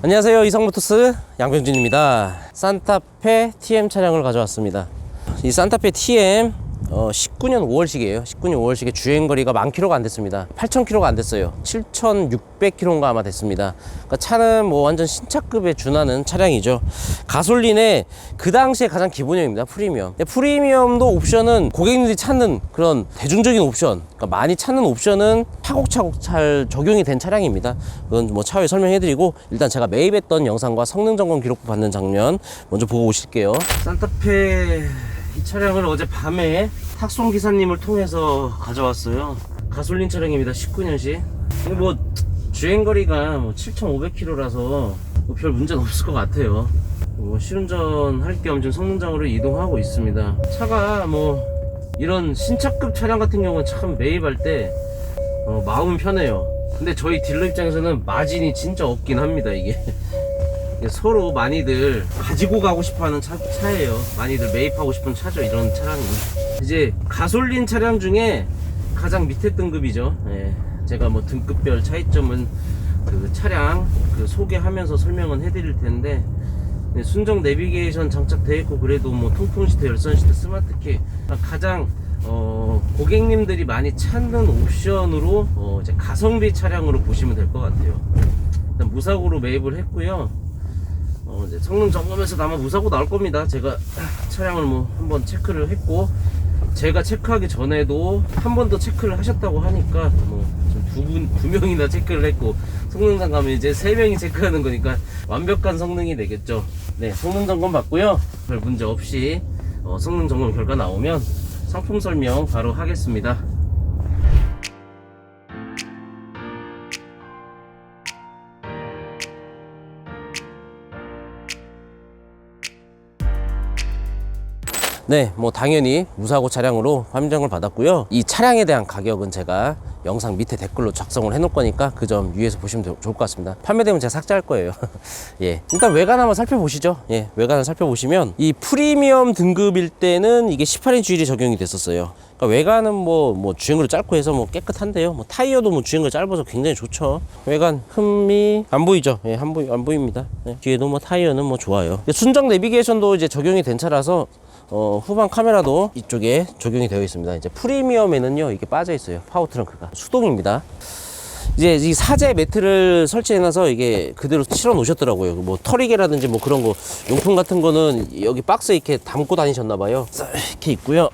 안녕하세요. 이성모토스 양병준입니다. 산타페 TM 차량을 가져왔습니다. 이 산타페 TM 어, 19년 5월식이에요. 19년 5월식에 주행거리가 만 킬로가 안 됐습니다. 8천 킬로가 안 됐어요. 7,600 킬로인가 아마 됐습니다. 그러니까 차는 뭐 완전 신차급에 준하는 차량이죠. 가솔린의 그 당시에 가장 기본형입니다 프리미엄. 프리미엄도 옵션은 고객님들이 찾는 그런 대중적인 옵션. 그러니까 많이 찾는 옵션은 차곡차곡 잘 적용이 된 차량입니다. 그건 뭐 차후에 설명해드리고 일단 제가 매입했던 영상과 성능 점검 기록부 받는 장면 먼저 보고 오실게요. 산타페 이 차량을 어제 밤에 탁송 기사님을 통해서 가져왔어요. 가솔린 차량입니다. 19년식. 뭐 주행거리가 뭐 7,500km라서 뭐 별 문제는 없을 것 같아요. 뭐 실운전 할 겸 지금 성능장으로 이동하고 있습니다. 차가 뭐 이런 신차급 차량 같은 경우는 참 매입할 때 어, 마음 편해요. 근데 저희 딜러 입장에서는 마진이 진짜 없긴 합니다. 이게. 서로 많이들 가지고 가고 싶어하는 차, 차예요. 많이들 매입하고 싶은 차죠. 이런 차량이. 이제 가솔린 차량 중에 가장 밑에 등급이죠. 예. 제가 뭐 등급별 차이점은 그 차량 그 소개하면서 설명은 해드릴 텐데 네, 순정 내비게이션 장착되어 있고 그래도 뭐 통풍 시트, 열선 시트, 스마트키 가장 어, 고객님들이 많이 찾는 옵션으로 어, 이제 가성비 차량으로 보시면 될 것 같아요. 일단 무사고로 매입을 했고요. 어, 이제 성능 점검에서 아마 무사고 나올 겁니다. 제가 차량을 뭐 한번 체크를 했고 제가 체크하기 전에도 한 번 더 체크를 하셨다고 하니까 뭐두분 두 명이나 체크를 했고 성능 점검은 이제 세 명이 체크하는 거니까 완벽한 성능이 되겠죠. 네, 성능 점검 받고요. 별 문제 없이 어, 성능 점검 결과 나오면 상품 설명 바로 하겠습니다. 네, 뭐 당연히 무사고 차량으로 판정을 받았고요. 이 차량에 대한 가격은 제가 영상 밑에 댓글로 작성을 해놓을 거니까 그 점 유의해서 보시면 되- 좋을 것 같습니다. 판매되면 제가 삭제할 거예요. 예, 일단 외관 한번 살펴보시죠. 예, 외관을 살펴보시면 이 프리미엄 등급일 때는 이게 18인치 휠이 적용이 됐었어요. 그러니까 외관은 뭐, 뭐 주행거리 짧고 해서 뭐 깨끗한데요. 뭐 타이어도 뭐 주행거리 짧아서 굉장히 좋죠. 외관 흠이 안 보이죠? 예, 안 보이 안 보입니다. 예, 뒤에도 뭐 타이어는 뭐 좋아요. 순정 내비게이션도 이제 적용이 된 차라서 어, 후방 카메라도 이쪽에 적용이 되어 있습니다. 이제 프리미엄에는요, 이게 빠져 있어요. 파워 트렁크가. 수동입니다. 이제 이 사제 매트를 설치해놔서 이게 그대로 실어 놓으셨더라고요. 뭐 털이개라든지 뭐 그런 거 용품 같은 거는 여기 박스에 이렇게 담고 다니셨나봐요. 이렇게 있고요.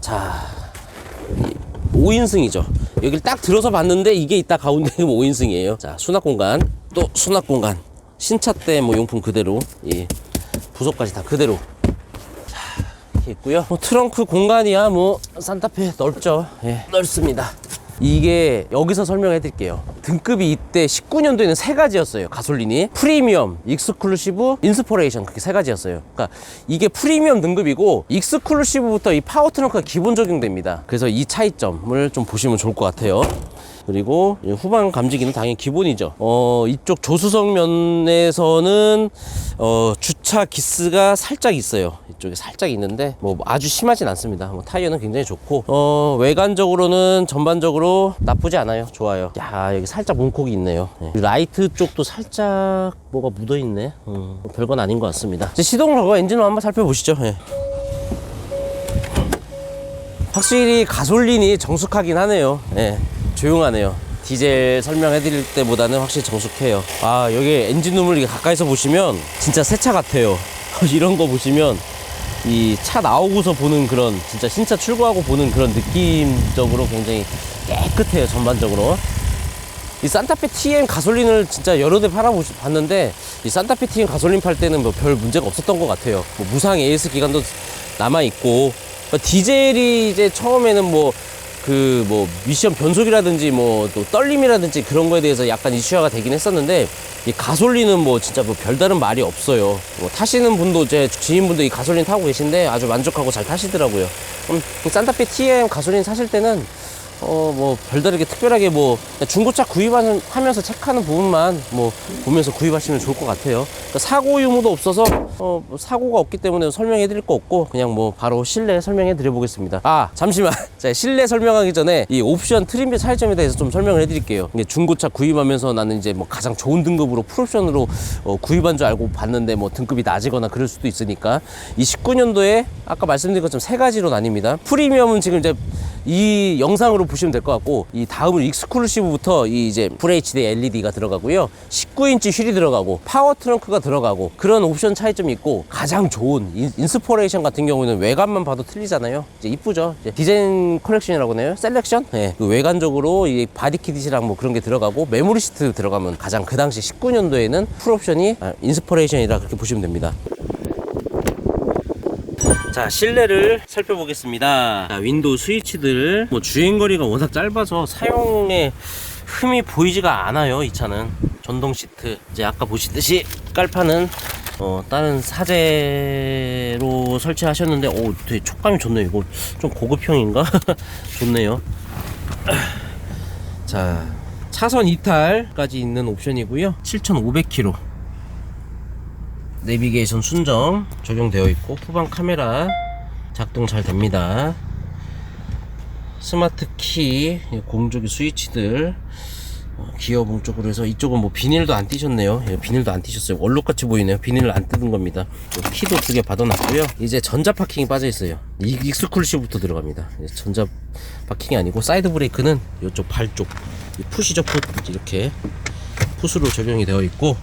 자, 5인승이죠. 여기를 딱 들어서 봤는데 이게 있다 가운데 5인승이에요. 자, 수납 공간, 또 수납 공간. 신차 때 뭐 용품 그대로, 예. 부속까지 다 그대로. 자, 이렇게 있고요. 뭐 트렁크 공간이야 뭐 산타페 넓죠. 예, 넓습니다. 이게 여기서 설명해 드릴게요. 등급이 이때 19년도에는 세 가지였어요. 가솔린이 프리미엄, 익스클루시브, 인스포레이션 그렇게 세 가지였어요. 그러니까 이게 프리미엄 등급이고 익스클루시브부터 이 파워 트렁크가 기본 적용됩니다. 그래서 이 차이점을 좀 보시면 좋을 것 같아요. 그리고 이 후방 감지기는 당연히 기본이죠. 어, 이쪽 조수석 면에서는 어, 주차 기스가 살짝 있어요. 이쪽에 살짝 있는데 뭐 아주 심하진 않습니다. 뭐 타이어는 굉장히 좋고 어, 외관적으로는 전반적으로 나쁘지 않아요. 좋아요. 야 여기 살짝 문콕이 있네요. 예. 이 라이트 쪽도 살짝 뭐가 묻어 있네. 음, 뭐 별건 아닌 것 같습니다. 이제 시동을 걸고 엔진을 한번 살펴보시죠. 예. 확실히 가솔린이 정숙하긴 하네요. 예, 조용하네요. 디젤 설명해 드릴 때보다는 확실히 정숙해요. 아, 여기 엔진룸을 가까이서 보시면 진짜 새 차 같아요. 이런 거 보시면 이 차 나오고서 보는 그런 진짜 신차 출고하고 보는 그런 느낌적으로 굉장히 깨끗해요, 전반적으로. 이 산타페 TM 가솔린을 진짜 여러 대 팔아봤는데 이 산타페 TM 가솔린 팔 때는 뭐 별 문제가 없었던 것 같아요. 뭐 무상 AS 기간도 남아 있고 디젤이 이제 처음에는 뭐 그 뭐 미션 변속이라든지 뭐 또 떨림이라든지 그런 거에 대해서 약간 이슈화가 되긴 했었는데 이 가솔린은 뭐 진짜 뭐 별다른 말이 없어요. 뭐 타시는 분도 제 지인분도 이 가솔린 타고 계신데 아주 만족하고 잘 타시더라고요. 그럼 이 산타페 TM 가솔린 사실 때는 어 뭐 별다르게 특별하게 뭐 중고차 구입하면서 체크하는 부분만 뭐 보면서 구입하시면 좋을 것 같아요. 그러니까 사고 유무도 없어서 어뭐 사고가 없기 때문에 설명해 드릴 거 없고 그냥 뭐 바로 실내 설명해 드려 보겠습니다. 아 잠시만 제가 실내 설명하기 전에 이 옵션 트림의 차이점에 대해서 좀 설명을 해 드릴게요. 중고차 구입하면서 나는 이제 뭐 가장 좋은 등급으로 풀옵션으로 어, 구입한 줄 알고 봤는데 뭐 등급이 낮이거나 그럴 수도 있으니까 이 19년도에 아까 말씀드린 것처럼 세 가지로 나뉩니다. 프리미엄은 지금 이제 이 영상으로 보시면 될 것 같고 이 다음으로 익스클루시브부터 이 이제 FHD LED가 들어가고요. 19인치 휠이 들어가고 파워 트렁크가 들어가고 그런 옵션 차이점이 있고 가장 좋은 인, 인스퍼레이션 같은 경우는 외관만 봐도 틀리잖아요. 이제 이쁘죠? 이제 디자인 컬렉션이라고 해요. 셀렉션? 네, 그 외관적으로 이 바디키dit이랑 뭐 그런 게 들어가고 메모리 시트 들어가면 가장 그 당시 19년도에는 풀옵션이 아, 인스퍼레이션이라 그렇게 보시면 됩니다 자 실내를 살펴보겠습니다. 자, 윈도우 스위치들. 뭐 주행거리가 워낙 짧아서 사용에 흠이 보이지가 않아요 이 차는. 전동 시트. 이제 아까 보시듯이 깔판은 어, 다른 사제로 설치하셨는데 오 되게 촉감이 좋네요. 이거 좀 고급형인가? 좋네요. 자 차선 이탈까지 있는 옵션이고요. 7,500km 내비게이션 순정 적용되어 있고 후방 카메라 작동 잘 됩니다. 스마트 키 공조기 스위치들 어, 기어봉 쪽으로 해서 이쪽은 뭐 비닐도 안 띄셨네요. 예, 비닐도 안 띄셨어요. 원록같이 보이네요. 비닐을 안 뜯은 겁니다. 또 키도 두 개 받아놨고요. 이제 전자 파킹이 빠져 있어요. 이 익스클루시브부터 들어갑니다. 이제 전자 파킹이 아니고 사이드 브레이크는 이쪽 발 쪽, 이 푸시죠 풋 이렇게 풋으로 적용이 되어 있고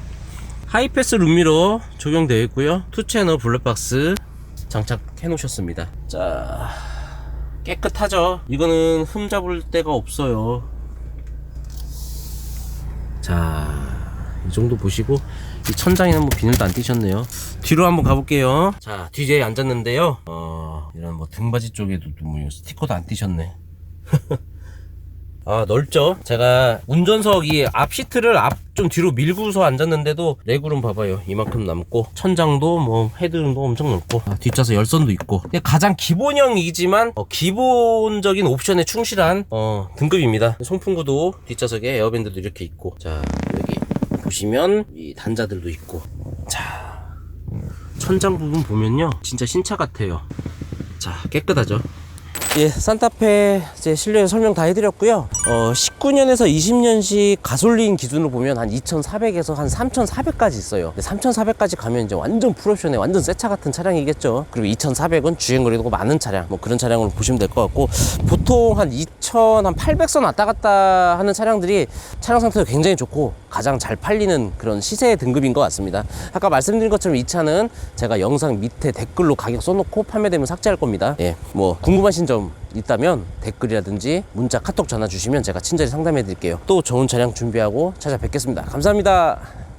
하이패스 룸미러 적용되어 있고요. 투 채널 블랙박스 장착해 놓으셨습니다. 자 깨끗하죠? 이거는 흠 잡을 데가 없어요. 자 이 정도 보시고 이 천장에는 뭐 비닐도 안 띄셨네요. 뒤로 한번 가볼게요. 자 뒤에 앉았는데요. 어 이런 뭐 등받이 쪽에도 뭐 스티커도 안 띄셨네 아 넓죠? 제가 운전석 이 앞 시트를 앞 좀 뒤로 밀고서 앉았는데도 레그룸 봐봐요. 이만큼 남고. 천장도 뭐 헤드룸도 엄청 넓고. 아, 뒷좌석 열선도 있고. 가장 기본형이지만 어, 기본적인 옵션에 충실한 어, 등급입니다. 송풍구도 뒷좌석에 에어밴드도 이렇게 있고. 자 여기 보시면 이 단자들도 있고. 자 천장 부분 보면요. 진짜 신차 같아요. 자 깨끗하죠 예, 산타페 이제 실내 설명 다 해드렸고요. 어, 19년에서 20년식 가솔린 기준으로 보면 한 2,400에서 한 3,400까지 있어요. 3,400까지 가면 이제 완전 풀옵션에 완전 새 차 같은 차량이겠죠. 그리고 2,400은 주행거리도 많은 차량, 뭐 그런 차량으로 보시면 될 것 같고 보통 한 2,000, 한 800선 왔다 갔다 하는 차량들이 차량 상태가 굉장히 좋고 가장 잘 팔리는 그런 시세 등급인 것 같습니다. 아까 말씀드린 것처럼 이 차는 제가 영상 밑에 댓글로 가격 써놓고 판매되면 삭제할 겁니다. 예, 뭐 궁금하신 점 있다면 댓글이라든지 문자, 카톡 전화 주시면 제가 친절히 상담해 드릴게요. 또 좋은 차량 준비하고 찾아뵙겠습니다. 감사합니다.